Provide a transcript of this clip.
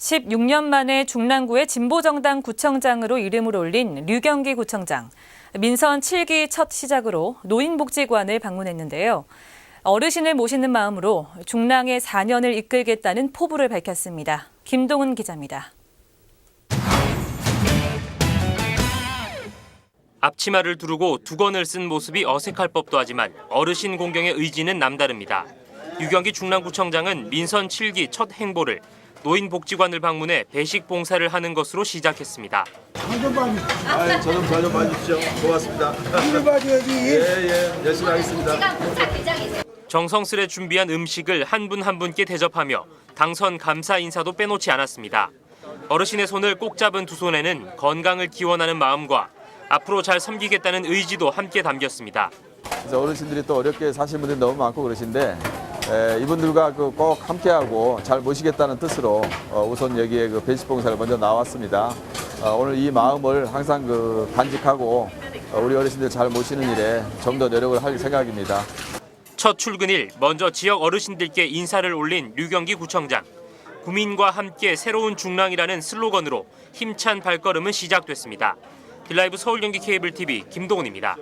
16년 만에 중랑구의 진보정당 구청장으로 이름을 올린 류경기 구청장. 민선 7기 첫 시작으로 노인복지관을 방문했는데요. 어르신을 모시는 마음으로 중랑의 4년을 이끌겠다는 포부를 밝혔습니다. 김동은 기자입니다. 앞치마를 두르고 두건을 쓴 모습이 어색할 법도 하지만 어르신 공경의 의지는 남다릅니다. 유경기 중랑구청장은 민선 7기 첫 행보를 노인복지관을 방문해 배식 봉사를 하는 것으로 시작했습니다. 아, 저좀 저좀 봐주십시오. 고맙습니다. 이를 봐줘야지. 예, 예, 열심히 하겠습니다. 정성스레 준비한 음식을 한 분 한 분께 대접하며 당선 감사 인사도 빼놓지 않았습니다. 어르신의 손을 꼭 잡은 두 손에는 건강을 기원하는 마음과 앞으로 잘 섬기겠다는 의지도 함께 담겼습니다. 어르신들이 또 어렵게 사실 분들이 너무 많고 그러신데 에, 이분들과 그 꼭 함께하고 잘 모시겠다는 뜻으로 어, 우선 여기에 그 배식봉사를 먼저 나왔습니다. 어, 오늘 이 마음을 항상 그 간직하고 어, 우리 어르신들 잘 모시는 일에 좀 더 노력을 할 생각입니다. 첫 출근일 먼저 지역 어르신들께 인사를 올린 류경기 구청장. 구민과 함께 새로운 중랑이라는 슬로건으로 힘찬 발걸음은 시작됐습니다. 딜라이브 서울 경기 케이블 TV 김동훈입니다.